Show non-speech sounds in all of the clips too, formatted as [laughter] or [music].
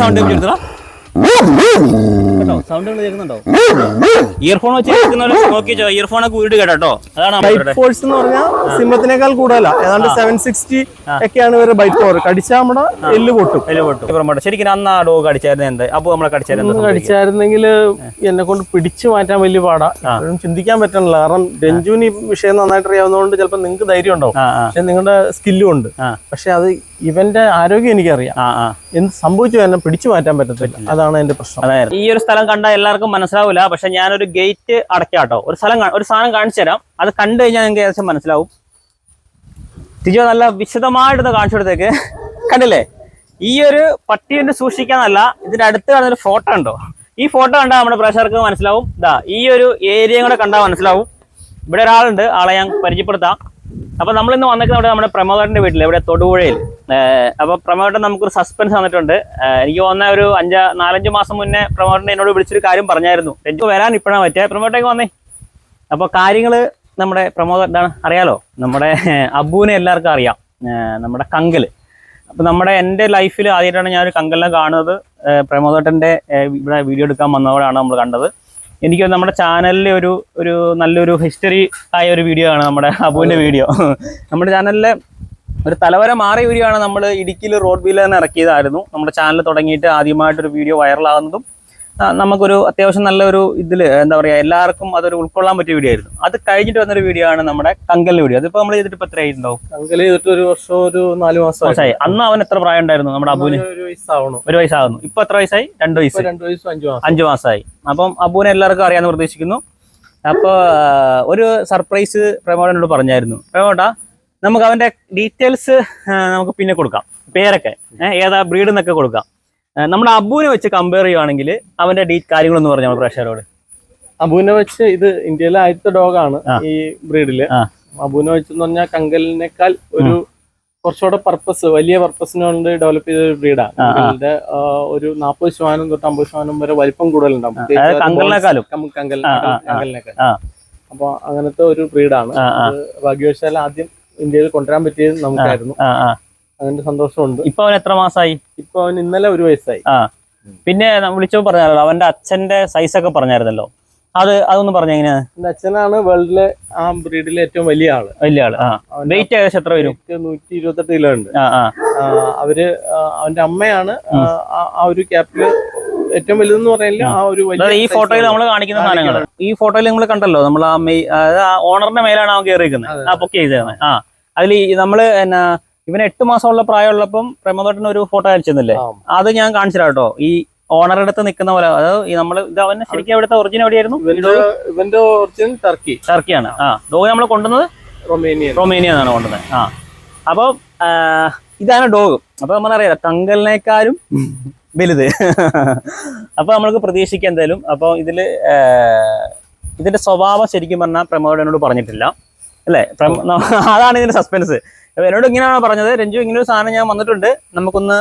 Sound കേൾക്കുന്നുണ്ടോ earphone വെച്ച് നോക്കി ഇയർഫോൺ ഒക്കെ വീട് കേട്ടോ. അതാണ് ബൈറ്റ് ഫോഴ്സ് എന്ന് പറഞ്ഞാൽ സിംഹത്തിനേക്കാൾ കൂടുതലാ. ഏതാണ്ട് സെവൻ സിക്സ്റ്റി ഒക്കെയാണ് ഇവരുടെ ബൈറ്റ് പവർ കടിച്ചാൽ നമ്മുടെ എല്ല് പൊട്ടും. എല്ല് പൊട്ടും. ശരിക്കും അന്ന് ആ ഡോഗ് കടിച്ചായിരുന്നു എന്ത്? അപ്പൊ നമ്മളെ കടിച്ചായിരുന്നു കടിച്ചായിരുന്നെങ്കിൽ എന്നെ കൊണ്ട് പിടിച്ചു മാറ്റാൻ വലിയ പാടാ. ചിന്തിക്കാൻ പറ്റണില്ല. കാരണം രഞ്ജുവിന് ഈ വിഷയം നന്നായിട്ട് അറിയാവുന്നതുകൊണ്ട് ചിലപ്പോൾ നിങ്ങൾക്ക് ധൈര്യം ഉണ്ടാവും. പക്ഷെ നിങ്ങളുടെ സ്കില്ലും ഉണ്ട്. പക്ഷെ അത് ഇവന്റെ ആരോഗ്യം എനിക്കറിയാം. ആ ആ. എന്ത് സംഭവിച്ചു എന്നെ പിടിച്ചു മാറ്റാൻ പറ്റത്തില്ല. അതാണ് എന്റെ പ്രശ്നം. ഈ ഒരു സ്ഥലം കണ്ടാൽ എല്ലാവർക്കും മനസ്സിലാവില്ല പക്ഷെ ഞാനൊരു ഗേറ്റ് അടയ്ക്കാട്ടോ. ഒരു സ്ഥലം ഒരു സാധനം കാണിച്ചു തരാം. അത് കണ്ടു കഴിഞ്ഞാൽ നിങ്ങൾക്ക് ഏകദേശം മനസ്സിലാവും. തിരിച്ചു നല്ല വിശദമായിട്ട് കാണിച്ചു കൊടുത്തേക്ക്. കണ്ടില്ലേ? ഈ ഒരു പട്ടിയെ സൂക്ഷിക്കാന്നല്ല ഇതിന്റെ അടുത്ത് കാണുന്ന ഫോട്ടോ ഉണ്ടോ? ഈ ഫോട്ടോ കണ്ടാൽ നമ്മുടെ പ്രേക്ഷകർക്ക് മനസ്സിലാവും. ഇതാ ഈ ഒരു ഏരിയയും കൂടെ കണ്ടാൽ മനസ്സിലാവും. ഇവിടെ ഒരാളുണ്ട്. ആളെ ഞാൻ പരിചയപ്പെടുത്താം. അപ്പൊ നമ്മൾ ഇന്ന് വന്നേക്കുന്നത് അവിടെ നമ്മുടെ പ്രമോദറിന്റെ വീട്ടിൽ ഇവിടെ തൊടുപുഴയിൽ അപ്പൊ പ്രമോദൻ നമുക്കൊരു സസ്പെൻസ് വന്നിട്ടുണ്ട്. എനിക്ക് വന്ന ഒരു അഞ്ച നാലഞ്ച് മാസം മുന്നേ പ്രമോദൻ എന്നോട് വിളിച്ചൊരു കാര്യം പറഞ്ഞായിരുന്നു. എനിക്ക് വരാൻ ഇപ്പോഴാണ് പറ്റിയ പ്രമോട്ടേക്ക് വന്നേ. അപ്പൊ കാര്യങ്ങൾ നമ്മുടെ പ്രമോദ എന്താണ് അറിയാലോ? നമ്മുടെ അബുവിനെ എല്ലാവർക്കും അറിയാം. നമ്മുടെ കങ്കൽ. അപ്പൊ നമ്മുടെ എന്റെ ലൈഫിൽ ആദ്യമായിട്ടാണ് ഞാൻ ഒരു കങ്കലിനെ കാണുന്നത്. പ്രമോദേട്ടന്റെ ഇവിടെ വീഡിയോ എടുക്കാൻ വന്നവരാണ് നമ്മൾ കണ്ടത്. എനിക്ക് നമ്മുടെ ചാനലിലെ ഒരു ഒരു നല്ലൊരു ഹിസ്റ്ററി ആയ ഒരു വീഡിയോ ആണ് നമ്മുടെ അബുവിന്റെ വീഡിയോ നമ്മുടെ ചാനലിലെ ഒരു തലവര മാറിയ വീഡിയോ ആണ് നമ്മൾ ഇടുക്കിയിൽ റോഡ് വീലർ തന്നെ ഇറക്കിയതായിരുന്നു. നമ്മുടെ ചാനൽ തുടങ്ങിയിട്ട് ആദ്യമായിട്ടൊരു വീഡിയോ വൈറലാകുന്നതും നമുക്കൊരു അത്യാവശ്യം നല്ലൊരു ഇതിൽ എന്താ പറയുക എല്ലാവർക്കും അതൊരു ഉൾക്കൊള്ളാൻ പറ്റിയ വീഡിയോ ആയിരുന്നു. അത് കഴിഞ്ഞിട്ട് വന്നൊരു വീഡിയോ ആണ് നമ്മുടെ കങ്കലിന്റെ വീഡിയോ അതിപ്പോ നമ്മൾ ചെയ്തിട്ട് ഇപ്പൊ എത്രയായിട്ടുണ്ടാവും അങ്കൽ ചെയ്തിട്ട് ഒരു വർഷം ഒരു നാല് മാസമായി. വർഷമായി അന്ന് അവൻ എത്ര പ്രായം ഉണ്ടായിരുന്നു നമ്മുടെ അബുവിന്? ഒരു വയസ്സാവണം. ഒരു വയസ്സാകുന്നു ഇപ്പൊ എത്ര വയസ്സായി? രണ്ട് വയസ്സ്. രണ്ട് വയസ്സും അഞ്ചു മാസം. അഞ്ചു മാസമായി. അപ്പം അബുവിനെ എല്ലാവർക്കും അറിയാമെന്ന് പ്രതീക്ഷിക്കുന്നു. അപ്പോൾ ഒരു സർപ്രൈസ് പ്രമോദനോട് പറഞ്ഞായിരുന്നു. പ്രമോട്ടാ നമുക്ക് അവന്റെ ഡീറ്റെയിൽസ് നമുക്ക് പിന്നെ കൊടുക്കാം. പേരൊക്കെ. ഏതാ ബ്രീഡ് എന്നൊക്കെ കൊടുക്കാം. നമ്മുടെ അബുവിനെ വെച്ച് കമ്പയർ ചെയ്യുവാണെങ്കിൽ അവന്റെ ഡീ കാര്യങ്ങളൊന്ന് പറഞ്ഞു നമ്മൾ പ്രേക്ഷകരോട്? അബുവിനെ വെച്ച് ഇത് ഇന്ത്യയിലെ ആദ്യത്തെ ഡോഗാണ് ഈ ബ്രീഡിൽ. അബുവിനെ വെച്ചെന്ന് പറഞ്ഞാൽ കങ്കലിനേക്കാൾ ഒരു കുറച്ചുകൂടെ പർപ്പസ് വലിയ പർപ്പസിന് വേണ്ടി ഡെവലപ്പ് ചെയ്ത ഒരു ബ്രീഡാണ് ആ, ഒരു നാൽപ്പത് ശതമാനം തൊട്ട് അമ്പത് ശതമാനം വരെ വലിപ്പം കൂടുതലുണ്ടാവും. കങ്കലിനേക്കാൾ. അപ്പൊ അങ്ങനത്തെ ഒരു ബ്രീഡാണ്. ഭാഗ്യവശാൽ ആദ്യം ഇന്ത്യയിൽ കൊണ്ടുവരാൻ പറ്റിയത് നമുക്കായിരുന്നു. അതിന്റെ സന്തോഷമുണ്ട്. ഇപ്പൊ അവൻ എത്ര മാസമായി ഇപ്പൊ അവൻ ഇന്നലെ ഒരു വയസ്സായി. ആ. പിന്നെ വിളിച്ചോ പറഞ്ഞാലോ അവന്റെ അച്ഛന്റെ സൈസ് ഒക്കെ പറഞ്ഞായിരുന്നല്ലോ. അത് അതൊന്നും പറഞ്ഞ എങ്ങനെയാണ് എന്റെ അച്ഛനാണ് വേൾഡിലെ ആ ബ്രീഡിലെ ഏറ്റവും വലിയ ആൾ. വലിയ ആൾ വെയിറ്റ് ഏകദേശം എത്ര വരും? നൂറ്റി ഇരുപത്തെട്ട് കിലോ ഉണ്ട്. അവർ അവന്റെ അമ്മയാണ് ആ, ഒരു ക്യാപ്പിൽ ഏറ്റവും വലുതെന്ന് പറയില്ല ആ ഒരു ഈ ഫോട്ടോയിൽ നമ്മൾ കാണിക്കുന്ന സാധനങ്ങൾ ഈ ഫോട്ടോയിൽ നിങ്ങൾ കണ്ടല്ലോ നമ്മൾ ആ മെയ് ഓണറിന്റെ മേലാണ് അവൻ അതെ. ആ പൊക്കി ചെയ്തത് ആ. അതിൽ നമ്മൾ എന്നാ ഇവന് എട്ട് മാസമുള്ള പ്രായമുള്ളപ്പം പ്രേമതോട്ടന് ഒരു ഫോട്ടോ അയച്ചിരുന്നില്ലേ. അത് ഞാൻ കാണിച്ചു തരാം കേട്ടോ. ഈ ഓണറുടെ അടുത്ത് നിൽക്കുന്ന പോലെ. അതായത് നമ്മൾ ഇത് അവന് ശരിക്കും അവിടുത്തെ ഒറിജിൻ എവിടെയായിരുന്നു? ഇവന്റെ ഒറിജിൻ ടർക്കി ടർക്കിയാണ് ആ. ഡോഗ് നമ്മൾ കൊണ്ടുവന്നത് റൊമേനിയൻ റൊമേനിയ എന്നാണ് കൊണ്ടുവന്നത്. ആ. അപ്പോൾ ഇതാണ് ഡോഗ്. അപ്പോൾ നമ്മളറിയാം കങ്കലിനേക്കാളും വലുത്. അപ്പൊ നമ്മൾക്ക് പ്രതീക്ഷിക്കാം എന്തായാലും. അപ്പോൾ ഇതിൽ ഇതിന്റെ സ്വഭാവം ശരിക്കും പറഞ്ഞാൽ പ്രമോദനോട് പറഞ്ഞിട്ടില്ല. അല്ലേ? അതാണ് ഇതിന്റെ സസ്പെൻസ് എന്നോട് ഇങ്ങനെയാണ് പറഞ്ഞത്. രഞ്ജു ഇങ്ങനെ ഒരു സാധനം ഞാൻ വന്നിട്ടുണ്ട്. നമുക്കൊന്ന്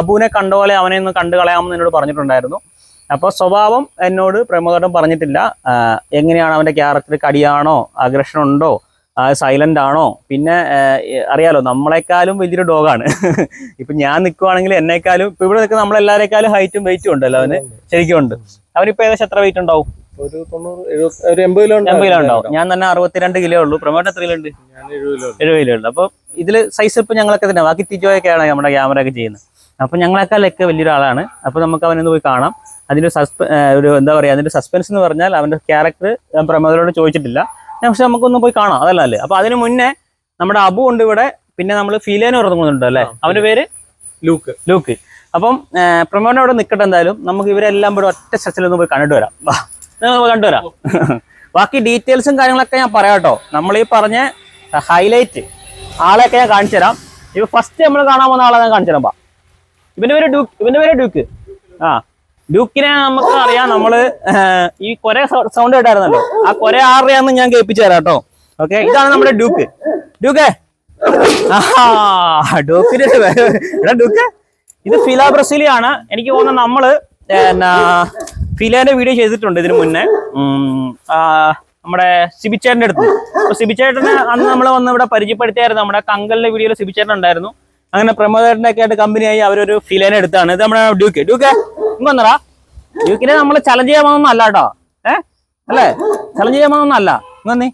അബുവിനെ കണ്ട പോലെ അവനെ ഒന്ന് കണ്ടു കളയാമെന്ന് എന്നോട് പറഞ്ഞിട്ടുണ്ടായിരുന്നു. അപ്പോൾ സ്വഭാവം എന്നോട് പ്രമോദം പറഞ്ഞിട്ടില്ല. എങ്ങനെയാണ് അവന്റെ ക്യാരക്ടർ കടിയാണോ അഗ്രഷൻ ഉണ്ടോ സൈലന്റ് ആണോ? പിന്നെ അറിയാലോ നമ്മളെക്കാളും വലിയൊരു ഡോഗാണ് [laughs] ഇപ്പൊ ഞാൻ നിൽക്കുവാണെങ്കിൽ എന്നെക്കാളും ഇപ്പൊ ഇവിടെ നിൽക്കുന്ന നമ്മളെല്ലാവരെക്കാളും ഹൈറ്റും വെയിറ്റും ഉണ്ടല്ലോ അവന്. ശരിക്കും ഉണ്ട്. അവനിപ്പോൾ ഏകദേശം എത്ര വെയിറ്റ് ഉണ്ടാവും? ഒരു എൺപത് കിലോ ഉണ്ടാവും. ഞാൻ തന്നെ അറുപത്തിരണ്ട് കിലോ ഉള്ളൂ. പ്രമോട്ട് എത്ര കിലോ ഉണ്ട്? എഴുപത് കിലോ എഴുപത് കിലോ ഉണ്ട് അപ്പൊ ഇതിൽ സൈസ് ഇപ്പം ഞങ്ങളൊക്കെ തന്നെ. ബാക്കി തിജോയൊക്കെയാണ് നമ്മുടെ ക്യാമറ ഒക്കെ ചെയ്യുന്നത്. അപ്പം ഞങ്ങളെക്കാളൊക്കെ വലിയൊരാളാണ്. അപ്പോൾ നമുക്ക് അവനൊന്ന് പോയി കാണാം. അതിന്റെ സസ്പെ ഒരു എന്താ പറയുക അതിന്റെ സസ്പെൻസ് എന്ന് പറഞ്ഞാൽ അവന്റെ ക്യാരക്ടർ ഞാൻ പ്രമോദരോട് ചോദിച്ചിട്ടില്ല. ഞാൻ പക്ഷെ നമുക്കൊന്ന് പോയി കാണാം. അതല്ല അല്ലേ അപ്പൊ അതിന് മുന്നേ നമ്മുടെ അബു ഉണ്ട് ഇവിടെ. പിന്നെ നമ്മൾ ഫീലേനെ ഉറങ്ങുന്നുണ്ട് അല്ലേ? അവന്റെ പേര്? ലൂക്ക്. ലൂക്ക്. അപ്പം പ്രമോദൻ അവിടെ നിൽക്കട്ടെ എന്തായാലും. നമുക്ക് ഇവരെല്ലാം കൂടെ ഒറ്റ സ്ട്രെച്ചിലൊന്ന് ഒന്ന് പോയി കണ്ടിട്ട് വരാം. നിങ്ങൾ കണ്ടുവരാം ബാക്കി ഡീറ്റെയിൽസും കാര്യങ്ങളൊക്കെ ഞാൻ പറയാം കേട്ടോ. നമ്മൾ ഈ പറഞ്ഞ ഹൈലൈറ്റ് ആളെയൊക്കെ ഞാൻ കാണിച്ചു തരാം. ഇപ്പൊ ഫസ്റ്റ് നമ്മൾ കാണാൻ പോകുന്ന ആളെ ഞാൻ കാണിച്ചു തരാം ഇവന്റെ പേര് ഡ്യൂക്ക് ഇവന്റെ പേര് ഡ്യൂക്ക്. ആ ഡ്യൂക്കിനെ നമുക്ക് അറിയാം. നമ്മൾ ഈ കൊറേ സൗണ്ട് കേട്ടായിരുന്നല്ലോ. ആ കൊറേ ആറിയാന്ന് ഞാൻ കേൾപ്പിച്ചു തരാം കേട്ടോ. ഓക്കെ ഇതാണ് നമ്മുടെ ഡ്യൂക്ക്. ഡ്യൂക്കേ? ഡ്യൂക്ക് ഇത് ഫില ബ്രസീലിയാണ്. എനിക്ക് തോന്നുന്നത് നമ്മൾ എന്നാ ഫിലേന്റെ വീഡിയോ ചെയ്തിട്ടുണ്ട് ഇതിനു മുന്നേ. നമ്മുടെ സിബിച്ചേട്ടന്റെ അടുത്ത്. അപ്പൊ സിബിച്ചേട്ടന് അന്ന് നമ്മൾ വന്ന് ഇവിടെ പരിചയപ്പെടുത്തിയായിരുന്നു. നമ്മുടെ കങ്കലിന്റെ വീഡിയോയിൽ സിബിച്ചേട്ടൻ ഉണ്ടായിരുന്നു. അങ്ങനെ പ്രമോദന്റെ ഒക്കെ ആയിട്ട് കമ്പനിയായി അവരൊരു ഫിലേനെ എടുത്താണ്. ഇത് നമ്മുടെ ഡ്യൂക്ക്. ഡ്യൂക്കെ ഇങ്ങ് വന്നറാ ഡ്യൂക്കിനെ നമ്മൾ ചലഞ്ച് ചെയ്യാൻ അല്ല കേട്ടോ. ഏ? അല്ലേ? ചലഞ്ച് ചെയ്യാൻ അല്ല. നന്ദി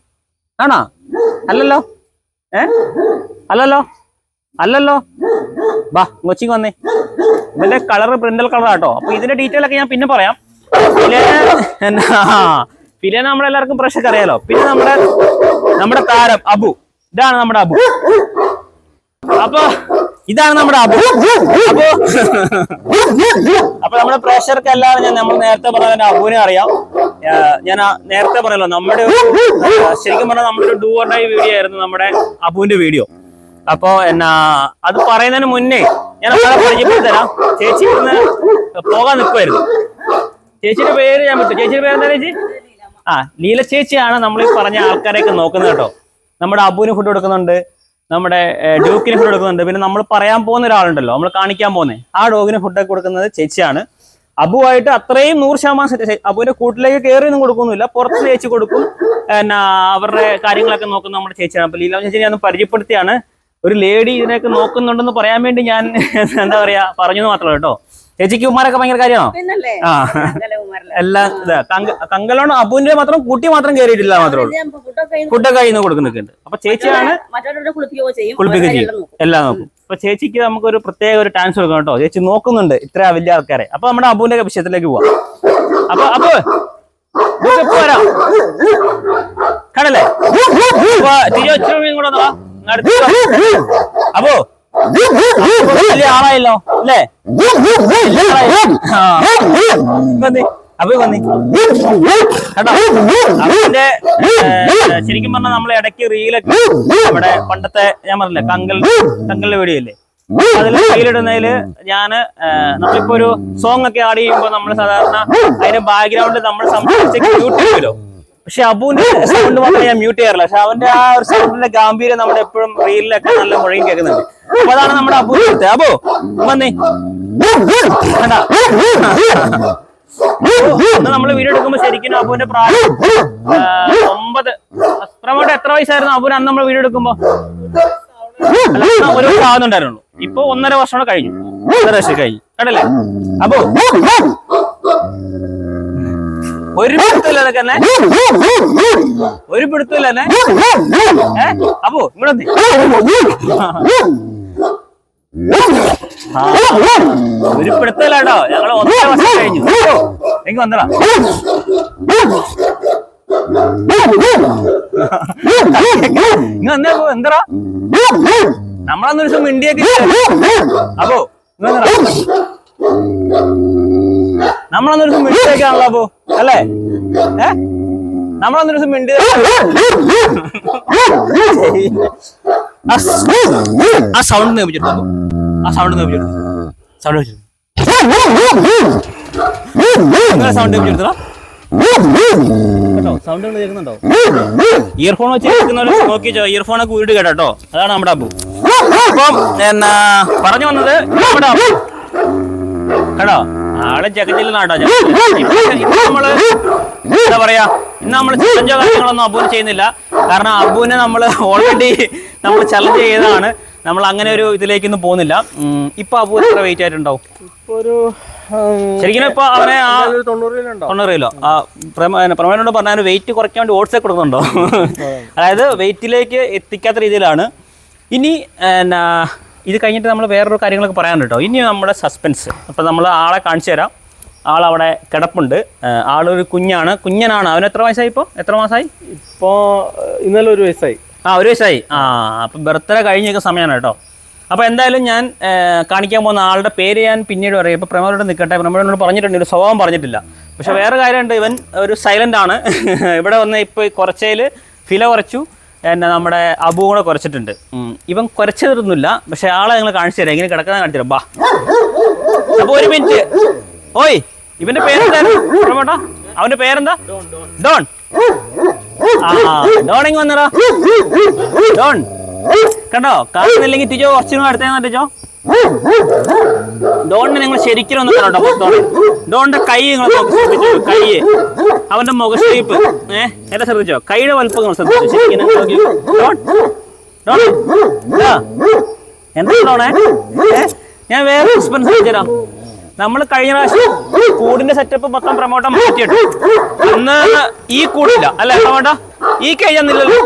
ആണോ? അല്ലല്ലോ? ഏ? അല്ലല്ലോ? അല്ലല്ലോ? ബാ കൊച്ചിങ് വന്നേ. ഇതിന്റെ കളർ പ്രിന്റൽ കളർ ആട്ടോ അപ്പൊ ഇതിന്റെ ഡീറ്റെയിൽ ഒക്കെ ഞാൻ പിന്നെ പറയാം. ഫിലേന നമ്മളെല്ലാവർക്കും പ്രശ്നമൊക്കെ അറിയാലോ. പിന്നെ നമ്മുടെ നമ്മുടെ താരം അബു. ഇതാണ് നമ്മുടെ അബു. അപ്പൊ ഇതാണ് നമ്മുടെ അബു. അബു അപ്പൊ നമ്മുടെ പ്രേക്ഷകർക്ക് എല്ലാവരും ഞാൻ നമ്മൾ നേരത്തെ പറഞ്ഞ അബുവിനെ അറിയാം. ഞാൻ നേരത്തെ പറഞ്ഞല്ലോ നമ്മുടെ ശരിക്കും പറഞ്ഞാൽ നമ്മുടെ ഒരു ഡൂ ഡൈ വീഡിയോ ആയിരുന്നു നമ്മുടെ അബുവിന്റെ വീഡിയോ അപ്പൊ എന്നാ അത് പറയുന്നതിന് മുന്നേ ഞാൻ ഒരാളെ പരിചയപ്പെടുത്തി തരാം. ചേച്ചി ഇന്ന് പോകാൻ നിൽക്കുമായിരുന്നു ചേച്ചിയുടെ പേര് ഞാൻ വിട്ടു ചേച്ചിയുടെ പേര് എന്താ ചേച്ചി? ആ ലീല ചേച്ചിയാണ് നമ്മൾ ഈ പറഞ്ഞ ആൾക്കാരെയൊക്കെ നോക്കുന്നത് കേട്ടോ. നമ്മുടെ അബുവിന് ഫുഡ് കൊടുക്കുന്നുണ്ട് നമ്മുടെ ഡ്യൂക്കിന് ഫുഡ് കൊടുക്കുന്നുണ്ട്. പിന്നെ നമ്മൾ പറയാൻ പോകുന്ന ഒരാളുണ്ടല്ലോ നമ്മൾ കാണിക്കാൻ പോകുന്നത് ആ ഡോഗിന് ഫുഡൊക്കെ കൊടുക്കുന്നത് ചേച്ചിയാണ്. അബുവായിട്ട് അത്രയും നൂറ് ശതമാനം സെറ്റ് അബുവിന്റെ കൂട്ടിലേക്ക് കയറി ഒന്നും കൊടുക്കുന്നില്ല പുറത്ത് ചേച്ചി കൊടുക്കും. എന്നാ അവരുടെ കാര്യങ്ങളൊക്കെ നോക്കുന്ന നമ്മുടെ ചേച്ചിയാണ്. അപ്പൊ ലീല ചേച്ചി ഞാൻ പരിചയപ്പെടുത്തിയാണ്. ഒരു ലേഡി ഇതിനൊക്കെ നോക്കുന്നുണ്ടെന്ന് പറയാൻ വേണ്ടി ഞാൻ എന്താ പറയാ പറഞ്ഞു മാത്രമല്ല കേട്ടോ. ചേച്ചിക്ക് ഉമ്മാരൊക്കെ ഭയങ്കര കാര്യമാണോ? ആ. എല്ലാം കങ്കലോണ് അബുവിന്റെ മാത്രം കുട്ടി മാത്രം കയറിയിട്ടില്ല മാത്രമേ ഉള്ളൂ. ഫുഡൊക്കെ കയ്യിൽ നിന്ന് കൊടുക്കുന്നുണ്ട്. അപ്പൊ ചേച്ചിയാണ് കുളിപ്പിക്കുക ചെയ്യും? എല്ലാം നോക്കും. അപ്പൊ ചേച്ചിക്ക് നമുക്ക് ഒരു പ്രത്യേക ഒരു ടാൻസ് കൊടുക്കണം കേട്ടോ. ചേച്ചി നോക്കുന്നുണ്ട് ഇത്ര വലിയ ആൾക്കാരെ. അപ്പൊ നമ്മുടെ അബുവിന്റെ വിഷയത്തിലേക്ക് പോവാം. അപ്പൊ അപ്പൊ വരാം കടല്ലേ തിരിച്ചു കൂടെ അപ്പോ വലിയ ആളായല്ലോ അല്ലേ? അപ്പൊ വന്നി. കേട്ടോ? അതിന്റെ ശരിക്കും പറഞ്ഞാൽ നമ്മൾ ഇടയ്ക്ക് റീലൊക്കെ നമ്മുടെ പണ്ടത്തെ ഞാൻ പറഞ്ഞില്ലേ കങ്കൽ കങ്കലിന്റെ വീഡിയോ അതിൽ റീലിടുന്നതിൽ ഞാൻ നമ്മളിപ്പോ ഒരു സോങ് ഒക്കെ ആഡ് ചെയ്യുമ്പോ നമ്മൾ സാധാരണ അതിന്റെ ബാക്ക്ഗ്രൗണ്ടിൽ നമ്മൾ സംസാരിച്ച് യൂട്യൂബിലോ പക്ഷെ അബുവിന്റെ സൗണ്ട് മാത്രമേ ഞാൻ മ്യൂട്ട് ചെയ്യാറില്ല. പക്ഷെ അവന്റെ ആ ഒരു സൗണ്ടിന്റെ ഗാംഭീര്യം നമ്മുടെ എപ്പോഴും റീലിലൊക്കെ നല്ല മുഴയും കേൾക്കുന്നുണ്ട്. അപ്പൊ അതാണ് നമ്മുടെ അബു അബു വന്നേ. നമ്മൾ വീഡിയോ എടുക്കുമ്പോ ശരിക്കും അബുവിന്റെ പ്രായം ഒമ്പത് പ്രമോട്ട് എത്ര വയസ്സായിരുന്നു അബുവിന് അന്ന് നമ്മൾ വീഡിയോ എടുക്കുമ്പോ? ഒരു വർഷം ആവുന്നുണ്ടായിരുന്നുള്ളൂ ഇപ്പൊ ഒന്നര വർഷം കൂടെ കഴിഞ്ഞു. ഒന്നര വർഷം കഴിഞ്ഞു. കണ്ടല്ലേ അബു ഒരു പിടുത്തില്ല തന്നെ ഒരു പിടുത്തില്ല തന്നെ വന്നേ. ആ, ഒരു പിടുത്തമില്ല കേട്ടോ ഞങ്ങൾ ഒന്നര വർഷം കഴിഞ്ഞു. എനിക്ക് വന്നടാ. വന്നേ പോ എന്തടാ? നമ്മളന്നൊരു ദിവസം മിണ്ടിയൊക്കെ അപ്പോ നമ്മളന്ന് ദിവസം മിണ്ടിയൊക്കെയാണല്ലോ അപ്പോ അല്ലേ? ഏ? നമ്മളന്നൊരു ദിവസം മിണ്ടി [laughs] ആ സൗണ്ട് ആ സൗണ്ട് സൗണ്ട് സൗണ്ട് ഇയർഫോൺ വെച്ച് നോക്കി ഇയർഫോണൊക്കെ ഉരുട്ട് കേട്ടോ. അതാണ് നമ്മുടെ അബു. അപ്പം എന്നാ പറഞ്ഞു വന്നത് നമ്മുടെ അബു. കേട്ടോ ആളെ ചെക്കച്ചില്ല ഇന്ന് നമ്മൾ എന്താ പറയാ ഇന്ന് നമ്മൾ ചലഞ്ചോ കാര്യങ്ങളൊന്നും അബുവിന് ചെയ്യുന്നില്ല. കാരണം അബുവിനെ നമ്മൾ ഓൾറെഡി നമ്മൾ ചലഞ്ച് ചെയ്തതാണ്. നമ്മൾ അങ്ങനെ ഒരു ഇതിലേക്കൊന്നും പോകുന്നില്ല. ഇപ്പൊ അബു എത്ര വെയിറ്റ് ആയിട്ടുണ്ടാവും? ഒരു ശരിക്കും ഇപ്പൊ അവനെ ആ തൊണ്ണൂറ് കിലോ ആ പ്രമേനോട് പറഞ്ഞാൽ വെയിറ്റ് കുറയ്ക്കാൻ വേണ്ടി ഓട്സ് ഒക്കെ കൊടുക്കുന്നുണ്ടോ? [laughs] അതായത് വെയിറ്റിലേക്ക് എത്തിക്കാത്ത രീതിയിലാണ്. ഇനി എന്നാ ഇത് കഴിഞ്ഞിട്ട് നമ്മൾ വേറൊരു കാര്യങ്ങളൊക്കെ പറയാനുണ്ട് കേട്ടോ. ഇനി നമ്മുടെ സസ്പെൻസ് അപ്പം നമ്മൾ ആളെ കാണിച്ചു തരാം. ആളവിടെ കിടപ്പുണ്ട്. ആളൊരു കുഞ്ഞാണ്. കുഞ്ഞനാണ്. അവന് എത്ര വയസ്സായി ഇപ്പോൾ എത്ര മാസമായി ഇപ്പോൾ ഇന്നലെ ഒരു വയസ്സായി. ആ ഒരു വയസ്സായി. ആ അപ്പം ബർത്ത്ഡേ കഴിഞ്ഞൊക്കെ സമയമാണ് കേട്ടോ. അപ്പോൾ എന്തായാലും ഞാൻ കാണിക്കാൻ പോകുന്ന ആളുടെ പേര് ഞാൻ പിന്നീട് പറയും. ഇപ്പോൾ പ്രമോദോട് നിൽക്കട്ടെ. പ്രമോദോട് പറഞ്ഞിട്ടുണ്ട്. ഒരു സ്വഭാവം പറഞ്ഞിട്ടില്ല. പക്ഷേ വേറെ കാര്യമുണ്ട്. ഇവൻ ഒരു സൈലന്റ് ആണ്. [laughs] ഇവിടെ വന്ന് ഇപ്പോൾ കുറച്ചേൽ ഫില കുറച്ചു. എന്നെ നമ്മുടെ അബു കൂടെ കുറച്ചിട്ടുണ്ട്. ഇവൻ കുറച്ചതൊന്നുമില്ല. പക്ഷേ ആളെ നിങ്ങൾ കാണിച്ചു തരാം. ഇങ്ങനെ കിടക്കുന്ന കാണിച്ചു തരാം. ബാ. അപ്പോൾ ഒരു മിനിറ്റ് ഓയ്. ഇവന്റെ പേരെന്താ അവന്റെ പേരെന്താ? ഡോൺ. ഡോണിങ് വന്നടാ? ഡോൺ. കണ്ടോ? കാണുന്നില്ലെങ്കിൽ തിജോ കുറച്ചും അടുത്തേന്ന് തിജോ ഡോണിനെ നിങ്ങൾ ശരിക്കും ഒന്ന് കണ്ടോ ഡോൺ ഡോണിന്റെ കൈ നിങ്ങൾ ശ്രദ്ധിച്ചോ? കൈ. അവന്റെ മുഖ ഷേപ്പ്. ഏഹ് ശ്രദ്ധിച്ചോ? കൈയുടെ വലുപ്പം നിങ്ങൾ ശ്രദ്ധിച്ചോ? ശരിക്കും ഡോൺ. ഡോൺ. എന്താ എന്താണോണേ ഞാൻ വേറെ സസ്പെൻസ് വെച്ചുതരാം നമ്മൾ കഴിഞ്ഞ പ്രാവശ്യം കൂടിന്റെ സെറ്റപ്പ് മൊത്തം പ്രൊമോട്ട് മാറ്റിയിട്ടു അന്ന് ഈ കൂടില്ല. അല്ലെ പ്രമോട്ട ഈ കേജ് അന്നില്ലല്ലോ.